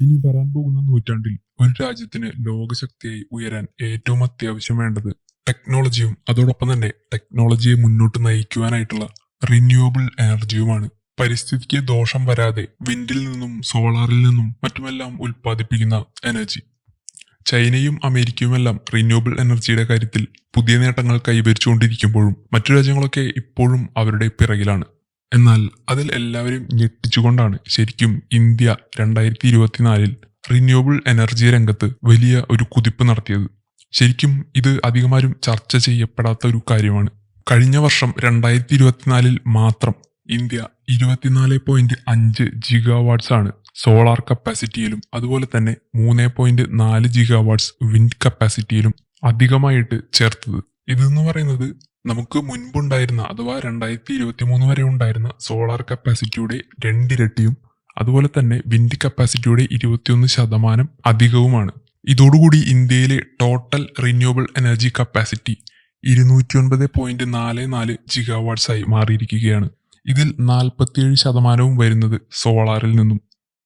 ഇനി വരാൻ പോകുന്ന നൂറ്റാണ്ടിൽ ഒരു രാജ്യത്തിന് ലോകശക്തിയായി ഉയരാൻ ഏറ്റവും അത്യാവശ്യം വേണ്ടത് ടെക്നോളജിയും അതോടൊപ്പം തന്നെ ടെക്നോളജിയെ മുന്നോട്ട് നയിക്കുവാനായിട്ടുള്ള റിന്യൂവബിൾ എനർജിയുമാണ് പരിസ്ഥിതിക്ക് ദോഷം വരാതെ വിൻഡിൽ നിന്നും സോളാറിൽ നിന്നും മറ്റുമെല്ലാം ഉൽപ്പാദിപ്പിക്കുന്ന എനർജി ചൈനയും അമേരിക്കയുമെല്ലാം റിന്യൂവബിൾ എനർജിയുടെ കാര്യത്തിൽ പുതിയ നേട്ടങ്ങൾ കൈവരിച്ചുകൊണ്ടിരിക്കുമ്പോഴും മറ്റു രാജ്യങ്ങളൊക്കെ ഇപ്പോഴും അവരുടെ പിറകിലാണ്. എന്നാൽ അതിൽ എല്ലാവരും ഞെട്ടിച്ചുകൊണ്ടാണ് ശരിക്കും ഇന്ത്യ രണ്ടായിരത്തി ഇരുപത്തിനാലിൽ റിന്യൂവബിൾ എനർജി രംഗത്ത് വലിയ ഒരു കുതിപ്പ് നടത്തിയത്. ശരിക്കും ഇത് അധികമാരും ചർച്ച ചെയ്യപ്പെടാത്ത ഒരു കാര്യമാണ്. കഴിഞ്ഞ വർഷം രണ്ടായിരത്തി ഇരുപത്തിനാലിൽ മാത്രം ഇന്ത്യ ഇരുപത്തിനാല് പോയിന്റ് അഞ്ച് ജിഗാവാട്ട്സ് ആണ് സോളാർ കപ്പാസിറ്റിയിലും അതുപോലെ തന്നെ മൂന്ന് പോയിന്റ് നാല് ജിഗാവാട്ട്സ് വിൻഡ് കപ്പാസിറ്റിയിലും അധികമായിട്ട് ചേർത്തത്. ഇതെന്ന് പറയുന്നത് നമുക്ക് മുൻപുണ്ടായിരുന്ന അഥവാ രണ്ടായിരത്തി ഇരുപത്തി മൂന്ന് വരെ ഉണ്ടായിരുന്ന സോളാർ കപ്പാസിറ്റിയുടെ രണ്ടിരട്ടിയും അതുപോലെ തന്നെ വിൻഡ് കപ്പാസിറ്റിയുടെ ഇരുപത്തിയൊന്ന് ശതമാനം അധികവുമാണ്. ഇതോടുകൂടി ഇന്ത്യയിലെ ടോട്ടൽ റിന്യൂവബിൾ എനർജി കപ്പാസിറ്റി ഇരുന്നൂറ്റി ഒൻപത് പോയിന്റ് നാല് നാല് ജിഗാവാട്ട്സ് ആയി മാറിയിരിക്കുകയാണ്. ഇതിൽ നാൽപ്പത്തിയേഴ് ശതമാനവും വരുന്നത് സോളാറിൽ നിന്നും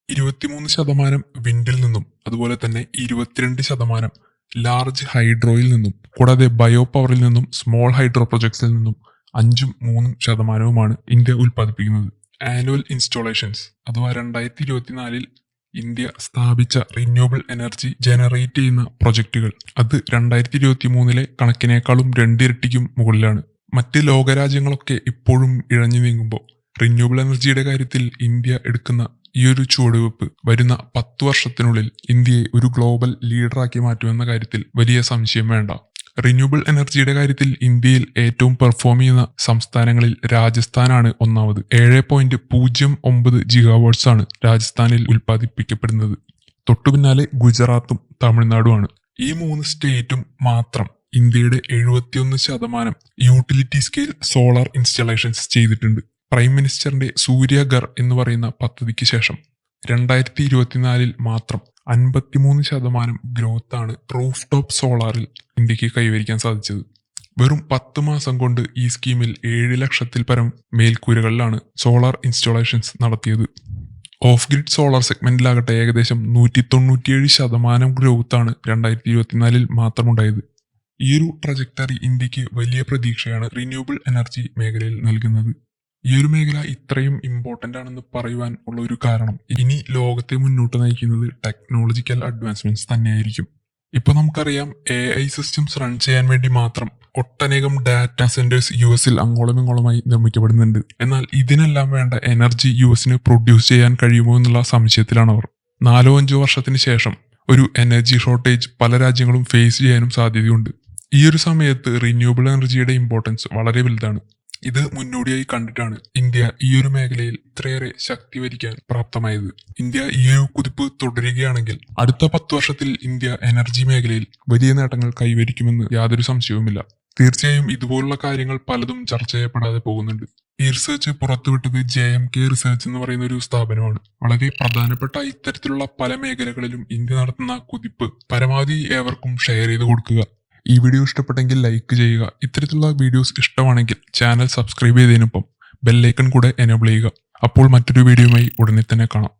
ഇരുപത്തിമൂന്ന് ശതമാനം വിൻഡിൽ നിന്നും അതുപോലെ തന്നെ ഇരുപത്തിരണ്ട് ശതമാനം ലാർജ് ഹൈഡ്രോയിൽ നിന്നും കൂടാതെ ബയോ പവറിൽ നിന്നും സ്മോൾ ഹൈഡ്രോ പ്രൊജക്ട്സിൽ നിന്നും അഞ്ചും മൂന്നും ശതമാനവുമാണ് ഇന്ത്യ ഉൽപ്പാദിപ്പിക്കുന്നത്. ആനുവൽ ഇൻസ്റ്റോളേഷൻസ് അഥവാ രണ്ടായിരത്തി ഇരുപത്തിനാലിൽ ഇന്ത്യ സ്ഥാപിച്ച റിന്യൂവബിൾ എനർജി ജനറേറ്റ് ചെയ്യുന്ന പ്രൊജക്റ്റുകൾ അത് രണ്ടായിരത്തി ഇരുപത്തി മൂന്നിലെ കണക്കിനേക്കാളും രണ്ടിരട്ടിക്കും മുകളിലാണ്. മറ്റ് ലോകരാജ്യങ്ങളൊക്കെ ഇപ്പോഴും ഇഴഞ്ഞു നീങ്ങുമ്പോൾ റിന്യൂവബിൾ എനർജിയുടെ കാര്യത്തിൽ ഇന്ത്യ എടുക്കുന്ന ഈ ഒരു ചുവടുവെപ്പ് വരുന്ന പത്തു വർഷത്തിനുള്ളിൽ ഇന്ത്യയെ ഒരു ഗ്ലോബൽ ലീഡറാക്കി മാറ്റുമെന്ന കാര്യത്തിൽ വലിയ സംശയം വേണ്ട. റിന്യൂവബിൾ എനർജിയുടെ കാര്യത്തിൽ ഇന്ത്യയിൽ ഏറ്റവും പെർഫോം ചെയ്യുന്ന സംസ്ഥാനങ്ങളിൽ രാജസ്ഥാനാണ് ഒന്നാമത്. ഏഴ് പോയിന്റ് പൂജ്യം ഒമ്പത് ജിഗാവോട്ട്സ് ആണ് രാജസ്ഥാനിൽ ഉൽപ്പാദിപ്പിക്കപ്പെടുന്നത്. തൊട്ടു പിന്നാലെ ഗുജറാത്തും തമിഴ്നാടുമാണ്. ഈ മൂന്ന് സ്റ്റേറ്റും മാത്രം ഇന്ത്യയുടെ എഴുപത്തിയൊന്ന് ശതമാനം യൂട്ടിലിറ്റി സ്കെയിൽ സോളാർ ഇൻസ്റ്റലേഷൻസ് ചെയ്തിട്ടുണ്ട്. പ്രൈം മിനിസ്റ്ററിന്റെ സൂര്യഗർ എന്ന് പറയുന്ന പദ്ധതിക്ക് ശേഷം രണ്ടായിരത്തി ഇരുപത്തിനാലിൽ മാത്രം അൻപത്തിമൂന്ന് ശതമാനം ആണ് റൂഫ് ടോപ്പ് സോളാറിൽ ഇന്ത്യയ്ക്ക് കൈവരിക്കാൻ സാധിച്ചത്. വെറും പത്ത് മാസം കൊണ്ട് ഈ സ്കീമിൽ ഏഴ് ലക്ഷത്തിൽ പരം മേൽക്കൂരകളിലാണ് സോളാർ ഇൻസ്റ്റോളേഷൻസ് നടത്തിയത്. ഓഫ് ഗ്രിഡ് സോളാർ സെഗ്മെന്റിലാകട്ടെ ഏകദേശം നൂറ്റി തൊണ്ണൂറ്റിയേഴ് ശതമാനം ഗ്രോത്ത് ആണ് രണ്ടായിരത്തി ഇരുപത്തിനാലിൽ മാത്രമുണ്ടായത്. ഈ ഒരു ട്രജക്ടറി ഇന്ത്യയ്ക്ക് വലിയ പ്രതീക്ഷയാണ് റിന്യൂവബിൾ എനർജി മേഖലയിൽ നൽകുന്നത്. ഈ ഒരു മേഖല ഇത്രയും ഇമ്പോർട്ടന്റ് ആണെന്ന് പറയുവാൻ ഉള്ള ഒരു കാരണം ഇനി ലോകത്തെ മുന്നോട്ട് നയിക്കുന്നത് ടെക്നോളജിക്കൽ അഡ്വാൻസ്മെന്റ്സ് തന്നെയായിരിക്കും. ഇപ്പൊ നമുക്കറിയാം എ ഐ സിസ്റ്റംസ് റൺ ചെയ്യാൻ വേണ്ടി മാത്രം ഒട്ടനേകം ഡാറ്റാ സെന്റേഴ്സ് യു എസിൽ അങ്ങോളം ഇങ്ങോളമായി നിർമ്മിക്കപ്പെടുന്നുണ്ട്. എന്നാൽ ഇതിനെല്ലാം വേണ്ട എനർജി യു എസിന് പ്രൊഡ്യൂസ് ചെയ്യാൻ കഴിയുമോ എന്നുള്ള സംശയത്തിലാണ് അവർ. നാലോ അഞ്ചോ വർഷത്തിന് ശേഷം ഒരു എനർജി ഷോർട്ടേജ് പല രാജ്യങ്ങളും ഫേസ് ചെയ്യാനും സാധ്യതയുണ്ട്. ഈ ഒരു സമയത്ത് റിന്യൂവബിൾ എനർജിയുടെ ഇമ്പോർട്ടൻസ് വളരെ വലുതാണ്. ഇത് മുന്നോടിയായി കണ്ടിട്ടാണ് ഇന്ത്യ ഈ ഒരു മേഖലയിൽ ഇത്രയേറെ ശക്തി വരിക്കാൻ പ്രാപ്തമായത്. ഇന്ത്യ ഈ ഒരു കുതിപ്പ് തുടരുകയാണെങ്കിൽ അടുത്ത പത്ത് വർഷത്തിൽ ഇന്ത്യ എനർജി മേഖലയിൽ വലിയ നേട്ടങ്ങൾ കൈവരിക്കുമെന്ന് യാതൊരു സംശയവുമില്ല. തീർച്ചയായും ഇതുപോലുള്ള കാര്യങ്ങൾ പലതും ചർച്ച ചെയ്യപ്പെടാതെ പോകുന്നുണ്ട്. ഈ റിസർച്ച് പുറത്തുവിട്ടത് ജെ എം കെ റിസർച്ച് എന്ന് പറയുന്ന ഒരു സ്ഥാപനമാണ്. വളരെ പ്രധാനപ്പെട്ട ഇത്തരത്തിലുള്ള പല മേഖലകളിലും ഇന്ത്യ നടത്തുന്ന കുതിപ്പ് പരമാവധി ഏവർക്കും ഷെയർ ചെയ്ത് കൊടുക്കുക. ഈ വീഡിയോ ഇഷ്ടപ്പെട്ടെങ്കിൽ ലൈക്ക് ചെയ്യുക. ഇത്തരത്തിലുള്ള വീഡിയോസ് ഇഷ്ടമാണെങ്കിൽ ചാനൽ സബ്സ്ക്രൈബ് ചെയ്തതിനൊപ്പം ബെല്ലൈക്കൺ കൂടെ എനേബിൾ ചെയ്യുക. അപ്പോൾ മറ്റൊരു വീഡിയോയുമായി ഉടനെ തന്നെ കാണാം.